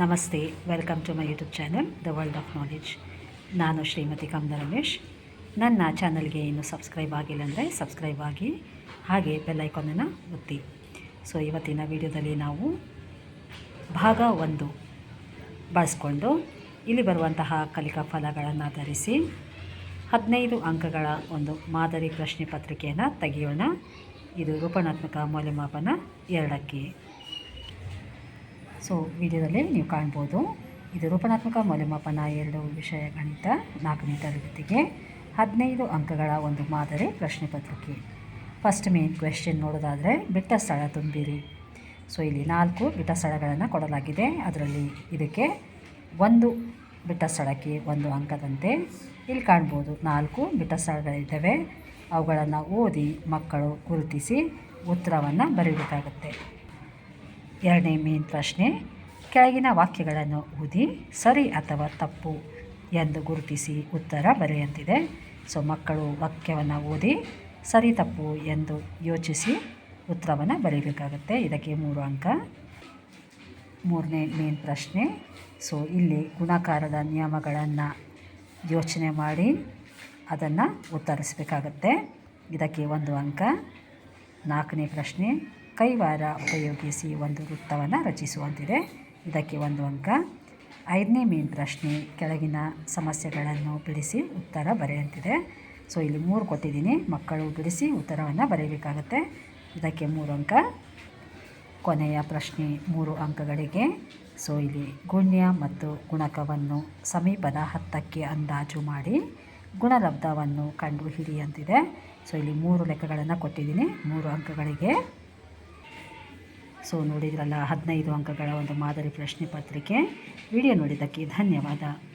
ನಮಸ್ತೆ welcome to my YouTube channel the world of knowledge ನಾನು ಶ್ರೀಮತಿ ಕಮಲ ರಮೇಶ್. ನನ್ನ ಚಾನಲ್ಗೆ ಇನ್ನೂ ಸಬ್ಸ್ಕ್ರೈಬ್ ಆಗಿಲ್ಲ ಅಂದರೆ ಸಬ್ಸ್ಕ್ರೈಬ್ ಆಗಿ, ಹಾಗೆ ಬೆಲ್ಲೈಕಾನನ್ನು ಒತ್ತಿ. ಸೊ ಇವತ್ತಿನ ವಿಡಿಯೋದಲ್ಲಿ ನಾವು ಭಾಗ ಒಂದು ಬಳಸ್ಕೊಂಡು ಇಲ್ಲಿ ಬರುವಂತಹ ಕಲಿಕಾ ಫಲಗಳನ್ನು ಆಧರಿಸಿ ಹದಿನೈದು ಅಂಕಗಳ ಒಂದು ಮಾದರಿ ಪ್ರಶ್ನೆ ಪತ್ರಿಕೆಯನ್ನು ತೆಗೆಯೋಣ. ಇದು ರೂಪಣಾತ್ಮಕ ಮೌಲ್ಯಮಾಪನ ಎರಡಕ್ಕೆ. ಸೊ ವಿಡಿಯೋದಲ್ಲಿ ನೀವು ಕಾಣ್ಬೋದು. ಇದು ರೂಪಣಾತ್ಮಕ ಮೌಲ್ಯಮಾಪನ ಎರಡು ವಿಷಯ ಗಣಿತ ನಾಲ್ಕನೇ ತರಗತಿಗೆ ಹದಿನೈದು ಅಂಕಗಳ ಒಂದು ಮಾದರಿ ಪ್ರಶ್ನೆ ಪತ್ರಿಕೆ. ಫಸ್ಟ್ ಮೇನ್ ಕ್ವೆಶ್ಚನ್ ನೋಡೋದಾದರೆ, ಬಿಟ್ಟ ಸ್ಥಳ ತುಂಬಿರಿ. ಸೊ ಇಲ್ಲಿ ನಾಲ್ಕು ಬಿಟ್ಟ ಸ್ಥಳಗಳನ್ನು ಕೊಡಲಾಗಿದೆ. ಅದರಲ್ಲಿ ಇದಕ್ಕೆ ಒಂದು ಬಿಟ್ಟ ಸ್ಥಳಕ್ಕೆ ಒಂದು ಅಂಕದಂತೆ ಇಲ್ಲಿ ಕಾಣ್ಬೋದು. ನಾಲ್ಕು ಬಿಟ್ಟ ಸ್ಥಳಗಳಿದ್ದಾವೆ. ಅವುಗಳನ್ನು ಓದಿ ಮಕ್ಕಳು ಗುರುತಿಸಿ ಉತ್ತರವನ್ನು ಬರೀಬೇಕಾಗುತ್ತೆ. ಎರಡನೇ ಮೇನ್ ಪ್ರಶ್ನೆ, ಕೆಳಗಿನ ವಾಕ್ಯಗಳನ್ನು ಓದಿ ಸರಿ ಅಥವಾ ತಪ್ಪು ಎಂದು ಗುರುತಿಸಿ ಉತ್ತರ ಬರೆಯಂತಿದೆ. ಸೊ ಮಕ್ಕಳು ವಾಕ್ಯವನ್ನು ಓದಿ ಸರಿ ತಪ್ಪು ಎಂದು ಯೋಚಿಸಿ ಉತ್ತರವನ್ನು ಬರೀಬೇಕಾಗುತ್ತೆ. ಇದಕ್ಕೆ ಮೂರು ಅಂಕ. ಮೂರನೇ ಮೇನ್ ಪ್ರಶ್ನೆ ಸೊ ಇಲ್ಲಿ ಗುಣಾಕಾರದ ನಿಯಮಗಳನ್ನು ಯೋಚನೆ ಮಾಡಿ ಅದನ್ನು ಉತ್ತರಿಸಬೇಕಾಗತ್ತೆ. ಇದಕ್ಕೆ ಒಂದು ಅಂಕ. ನಾಲ್ಕನೇ ಪ್ರಶ್ನೆ ಕೈವಾರ ಉಪಯೋಗಿಸಿ ಒಂದು ವೃತ್ತವನ್ನು ರಚಿಸುವಂತಿದೆ. ಇದಕ್ಕೆ ಒಂದು ಅಂಕ. ಐದನೇ ಮೇನ್ ಪ್ರಶ್ನೆ ಕೆಳಗಿನ ಸಮಸ್ಯೆಗಳನ್ನು ಬಿಡಿಸಿ ಉತ್ತರ ಬರೆಯಂತಿದೆ. ಸೊ, ಇಲ್ಲಿ ಮೂರು ಕೊಟ್ಟಿದ್ದೀನಿ. ಮಕ್ಕಳು ಬಿಡಿಸಿ ಉತ್ತರವನ್ನು ಬರೆಯಬೇಕಾಗತ್ತೆ ಇದಕ್ಕೆ ಮೂರು ಅಂಕ. ಕೊನೆಯ ಪ್ರಶ್ನೆ ಮೂರು ಅಂಕಗಳಿಗೆ. ಸೊ, ಇಲ್ಲಿ ಗುಣ್ಯ ಮತ್ತು ಗುಣಕವನ್ನು ಸಮೀಪದ ಹತ್ತಕ್ಕೆ ಅಂದಾಜು ಮಾಡಿ ಗುಣಲಬ್ಧವನ್ನು ಕಂಡುಹಿಡಿಯಂತಿದೆ. ಸೊ, ಇಲ್ಲಿ ಮೂರು ಲೆಕ್ಕಗಳನ್ನು ಕೊಟ್ಟಿದ್ದೀನಿ. ಮೂರು ಅಂಕಗಳಿಗೆ. ಸೊ ನೋಡಿದ್ರಲ್ಲ ಹದಿನೈದು ಅಂಕಗಳ ಒಂದು ಮಾದರಿ ಪ್ರಶ್ನೆ ಪತ್ರಿಕೆ. ವಿಡಿಯೋ ನೋಡಿದ್ದಕ್ಕೆ ಧನ್ಯವಾದ.